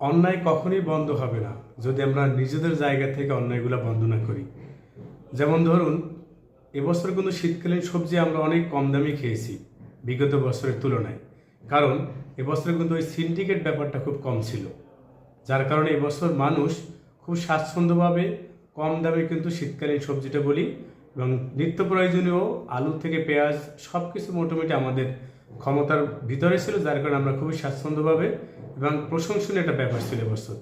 অন্যায় কখনই বন্ধ হবে না, যদি আমরা নিজেদের জায়গা থেকে অন্যায়গুলো বন্ধ না করি। যেমন ধরুন, এবছর কিন্তু শীতকালীন সবজি আমরা অনেক কম দামে খেয়েছি, বিগত বছরের তুলনায়। কারণ, এবছর কিন্তু ওই সিন্ডিকেট ব্যাপারটা খুব কম ছিল। যার কারণে এবছর মানুষ খুব স্বাচ্ছন্দ্যভাবে কম দামে কিন্তু শীতকালীন সবজিটা বলি এবং নিত্য প্রয়োজনীয় আলু থেকে পেঁয়াজ সব কিছু মোটামুটি আমাদের ক্ষমতার ভিতরে ছিল, যার কারণে আমরা খুবই স্বাচ্ছন্দ্যভাবে এবং প্রশংসনীয় একটা ব্যাপার ছিল এবছর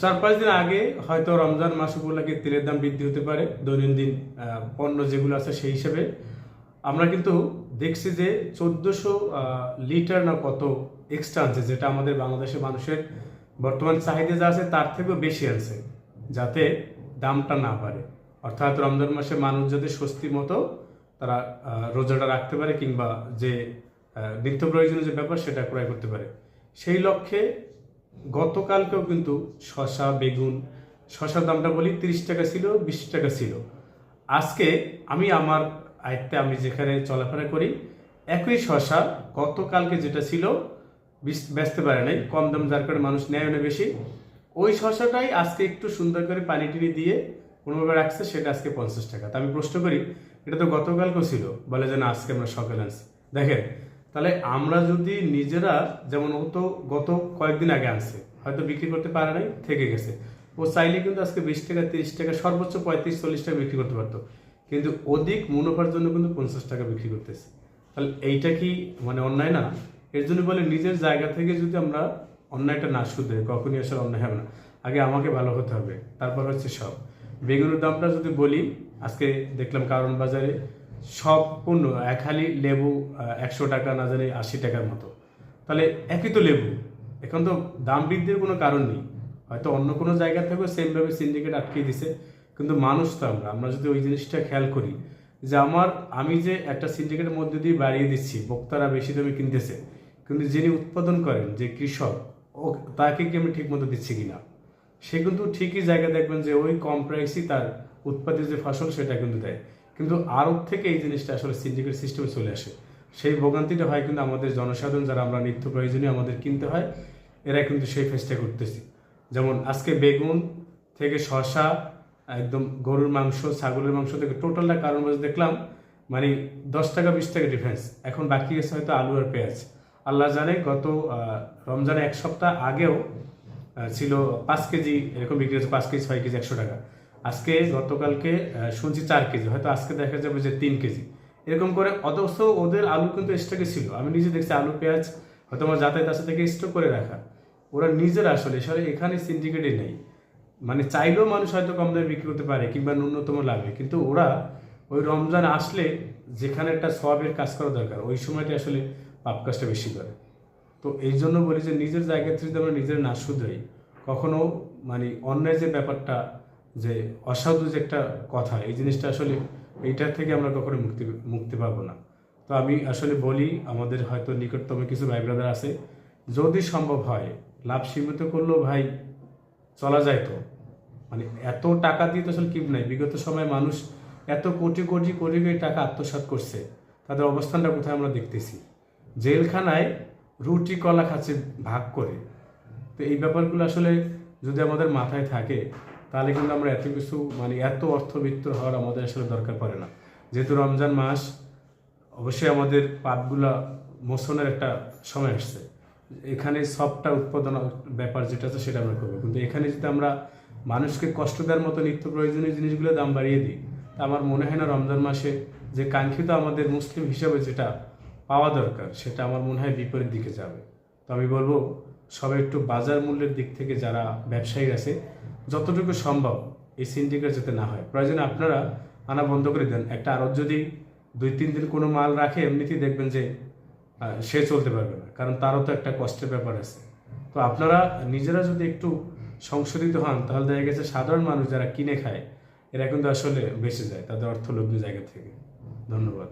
চার পাঁচ দিন আগে হয়তো রমজান মাস উপলক্ষে তেলের দাম বৃদ্ধি হতে পারে, দৈনন্দিন পণ্য যেগুলো আছে সেই হিসেবে। আমরা কিন্তু দেখছি যে চোদ্দোশো লিটার না কত এক্সট্রা আনছে, যেটা আমাদের বাংলাদেশের মানুষের বর্তমান চাহিদা যা আছে তার থেকেও বেশি আনছে, যাতে দামটা না বাড়ে। অর্থাৎ রমজান মাসে মানুষ যাতে স্বস্তি মতো তারা রোজাটা রাখতে পারে কিংবা যে নিত্য প্রয়োজনীয় যে ব্যাপার সেটা ক্রয় করতে পারে। সেই লক্ষ্যে গতকালকেও কিন্তু শশা বেগুন শশার দামটা বলি তিরিশ টাকা ছিল, বিশ টাকা ছিল। আজকে আমি আমার আয়ত্তে আমি যেখানে চলাফেরা করি, একই শশা গতকালকে যেটা ছিল বেচতে পারে নাই, কম দাম যার কারণে মানুষ নেয় না বেশি। ওই শশাটাই আজকে একটু সুন্দর করে পানি টিনি দিয়ে কোনোভাবে রাখছে, সেটা আজকে পঞ্চাশ টাকা। তা আমি প্রশ্ন করি, এটা তো গতকালকেও ছিল, বলে যে না, আজকে আমরা সকালে আনছি। দেখেন, তাহলে আমরা যদি নিজেরা, যেমন ও তো গত কয়েকদিন আগে আনছে, হয়তো বিক্রি করতে পারে নাই, থেকে গেছে। ও চাইলে কিন্তু আজকে বিশ টাকা, তিরিশ টাকা, সর্বোচ্চ পঁয়ত্রিশ, চল্লিশ টাকা বিক্রি করতে পারতো। কিন্তু অধিক মুনাফার জন্য কিন্তু পঞ্চাশ টাকা বিক্রি করতেছে। তাহলে এইটা কি মানে অন্যায় না? এর জন্য বলে নিজের জায়গা থেকে যদি আমরা অন্যায়টা না শুধরে, কখনই আসলে অন্যায় হবে না। আগে আমাকে ভালো হতে হবে, তারপর হচ্ছে সব। বেগুনের দামটা যদি বলি, আজকে দেখলাম কারণ বাজারে সব পণ্য হালি লেবু একশো টাকা না জানি আশি টাকার মতো। তাহলে একই তো লেবু, এখন তো দাম বৃদ্ধির কোনো কারণ নেই। হয়তো অন্য কোনো জায়গা থেকেও সেমভাবে সিন্ডিকেট আটকিয়ে দিছে, কিন্তু মানুষ তো আমরা আমরা যদি ওই জিনিসটা খেয়াল করি যে আমার, আমি যে একটা সিন্ডিকেটের মধ্যে দিয়ে বাড়িয়ে দিচ্ছি, বক্তারা বেশি দামে কিনতেছে, কিন্তু যিনি উৎপাদন করেন যে কৃষক, ও, তাকে কি আমি ঠিক মতো দিচ্ছি কিনা? সে কিন্তু ঠিকই জায়গা দেখবেন যে ওই কম প্রাইসই তার উৎপাদিত যে ফসল সেটা কিন্তু দেয়। কিন্তু আরব থেকে এই জিনিসটা আসলে সিন্ডিকেট সিস্টেমে চলে আসে। সেই ভোগান্তিটা হয় কিন্তু আমাদের জনসাধারণ, যারা আমরা নিত্য প্রয়োজনীয় আমাদের কিনতে হয়, এরা কিন্তু সেই ফেসটা করতেছি। যেমন আজকে বেগুন থেকে শশা একদম গরুর মাংস, ছাগলের মাংস থেকে টোটালটা কারণ বলে দেখলাম মানে দশ টাকা, বিশ টাকা ডিফারেন্স এখন বাকি আছে হয়তো আলু আর পেঁয়াজ। আল্লাহ জানে গত রমজানে এক সপ্তাহ আগেও ছিল পাঁচ কেজি, এরকম বিক্রি হচ্ছে পাঁচ কেজি, ছয় কেজি, একশো টাকা। আজকে গতকালকে শুনছি চার কেজি, হয়তো আজকে দেখা যাবে যে তিন কেজি। এরকম করে অথচ ওদের আলু কিন্তু স্টকে ছিল। আমি নিজে দেখছি আলু, পেঁয়াজ, হয়তো আমার যাতায়াত আসা থেকে স্টক করে রাখা। ওরা নিজেরা আসলে আসলে এখানে সিন্ডিকেটে নেই। মানে চাইলেও মানুষ হয়তো কম দামে বিক্রি করতে পারে কিংবা ন্যূনতম লাভে। কিন্তু ওরা ওই রমজান আসলে যেখানে একটা সবের কাজ করা দরকার, ওই সময়টা আসলে পাপ কাজটা বেশি করে। তো এই জন্য বলি যে নিজের জায়গা থেকে যদি আমরা নিজের না শুধরাই, কখনো মানে অন্যের যে ব্যাপারটা, যে অসাধু যে একটা কথা, এই জিনিসটা আসলে এইটার থেকে আমরা কখনো মুক্তি মুক্তি পাবো না। তো আমি আসলে বলি, আমাদের হয়তো নিকটতম কিছু ভাই ব্রাদার আছে, যদি সম্ভব হয়, লাভ সীমিত করলেও ভাই চলা যায় তো। মানে এত টাকা দিয়ে তো আসলে কি নাই, বিগত সময়ে মানুষ এত কোটি কোটি কোটি টাকা আত্মসাৎ করছে, তাদের অবস্থানটা কোথায় আমরা দেখতেছি? জেলখানায় রুটি কলা খাচ্ছে ভাগ করে। তো এই ব্যাপারগুলো আসলে যদি আমাদের মাথায় থাকে, তাহলে কিন্তু আমরা এত কিছু মানে এত অর্থবিত্ত হওয়ার আমাদের আসলে দরকার পড়ে না। যেহেতু রমজান মাস, অবশ্যই আমাদের পাপগুলা মোশনের একটা সময় আসছে। এখানে সবটা উৎপাদন ব্যাপার যেটা আছে সেটা আমরা করব। কিন্তু এখানে যদি আমরা মানুষকে কষ্ট দেওয়ার মতো নিত্য প্রয়োজনীয় জিনিসগুলো দাম বাড়িয়ে দিই, তা আমার মনে হয় না রমজান মাসে যে কাঙ্ক্ষিত আমাদের মুসলিম হিসাবে যেটা পাওয়া দরকার, সেটা আমার মনে হয় বিপরীত দিকে যাবে। তো আমি বলব, সবাই একটু বাজার মূল্যের দিক থেকে যারা ব্যবসায়ী আছে, যতটুকু সম্ভব এই সিন্ডিকেট যাতে না হয়। প্রয়োজনে আপনারা আনা বন্ধ করে দেন। একটা আরত যদি দুই, তিন দিন কোনো মাল রাখে, এমনিতেই দেখবেন যে সে চলতে পারবে না, কারণ তারও তো একটা কষ্টের ব্যাপার আছে। তো আপনারা নিজেরা যদি একটু সংশোধিত হন, তাহলে দেখা গেছে সাধারণ মানুষ যারা কিনে খায়, এরা কিন্তু আসলে বেঁচে যায়, তাদের অর্থলগ্ন জায়গা থেকে। ধন্যবাদ।